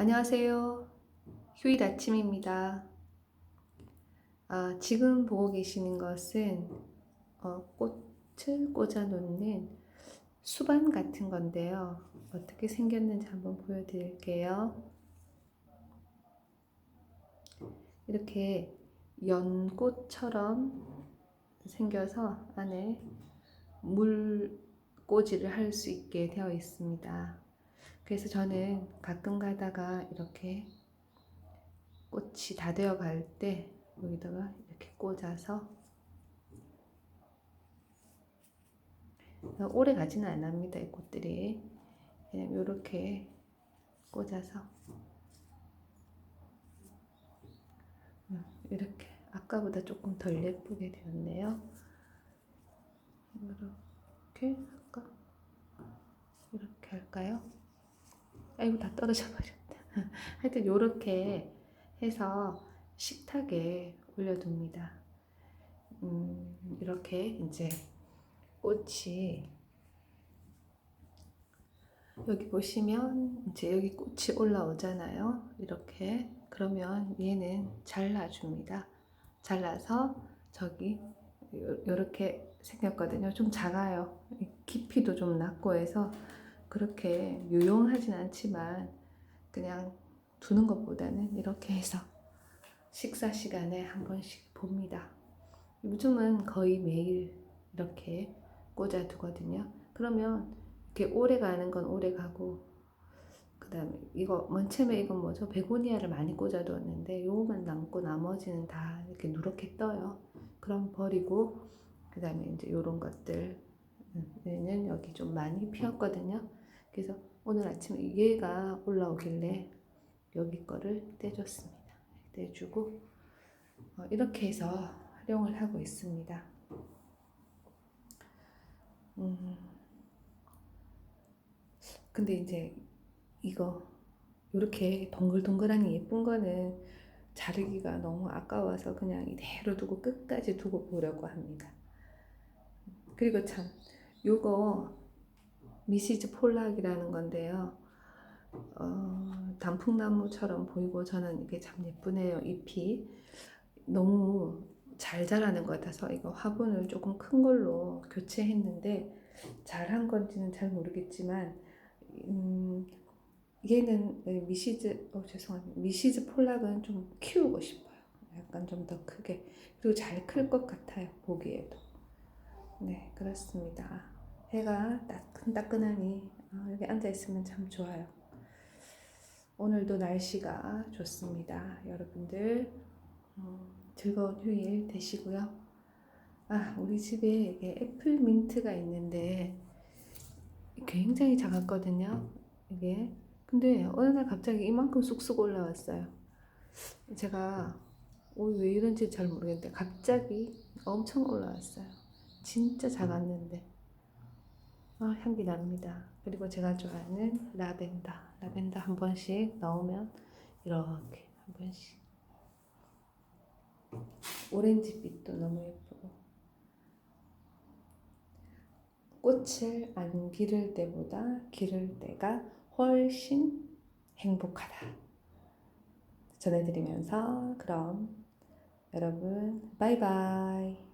안녕하세요. 휴일 아침입니다. 아, 지금 보고 계시는 것은 어, 꽃을 꽂아 놓는 수반 같은 건데요. 어떻게 생겼는지 한번 보여드릴게요. 이렇게 연꽃처럼 생겨서 안에 물꽂이를 할 수 있게 되어 있습니다. 그래서 저는 가끔 가다가 이렇게 꽃이 다 되어 갈 때 여기다가 이렇게 꽂아서 오래 가지는 않습니다. 이 꽃들이 그냥 이렇게 꽂아서 이렇게 아까보다 조금 덜 예쁘게 되었네요. 이렇게 할까? 이렇게 할까요? 아이고 다 떨어져 버렸다. 하여튼 요렇게 해서 식탁에 올려둡니다. 음, 이렇게 이제 꽃이 여기 보시면 이제 여기 꽃이 올라오잖아요. 이렇게 그러면 얘는 잘라줍니다. 잘라서 저기 이렇게 생겼거든요. 좀 작아요. 깊이도 좀 낮고 해서 그렇게 유용하진 않지만 그냥 두는 것보다는 이렇게 해서 식사 시간에 한 번씩 봅니다. 요즘은 거의 매일 이렇게 꽂아 두거든요. 그러면 이렇게 오래 가는 건 오래 가고 그다음에 이거 먼체메 이건 뭐죠? 베고니아를 많이 꽂아 두었는데 요거만 남고 나머지는 다 이렇게 누렇게 떠요. 그럼 버리고 그다음에 이제 요런 것들은 여기 좀 많이 피었거든요. 그래서 오늘 아침에 얘가 올라오길래 여기 거를 떼줬습니다. 떼주고 어, 이렇게 해서 활용을 하고 있습니다. 음, 근데 이제 이거 이렇게 동글동글하니 예쁜 거는 자르기가 너무 아까워서 그냥 이대로 두고 끝까지 두고 보려고 합니다. 그리고 참 요거 미시즈 폴락이라는 건데요. 어, 단풍나무처럼 보이고 저는 이게 참 예쁘네요. 잎이 너무 잘 자라는 것 같아서 이거 화분을 조금 큰 걸로 교체했는데 잘한 건지는 잘 모르겠지만 음, 얘는 미시즈 어, 죄송합니다. 미시즈 폴락은 좀 키우고 싶어요. 약간 좀 더 크게 그리고 잘 클 것 같아요. 보기에도 네 그렇습니다. 해가 따끈따끈하니 어, 여기 앉아 있으면 참 좋아요. 오늘도 날씨가 좋습니다. 여러분들 음, 즐거운 휴일 되시고요. 아 우리 집에 애플 민트가 있는데 굉장히 작았거든요. 이게 근데 어느 날 갑자기 이만큼 쑥쑥 올라왔어요. 제가 어, 왜 이런지 잘 모르겠는데 갑자기 엄청 올라왔어요. 진짜 작았는데 아, 향기 납니다. 그리고 제가 좋아하는 라벤더 라벤더 한 번씩 넣으면 이렇게 한 번씩 오렌지빛도 너무 예쁘고 꽃을 안 기를 때보다 기를 때가 훨씬 행복하다. 전해드리면서 그럼 여러분 바이바이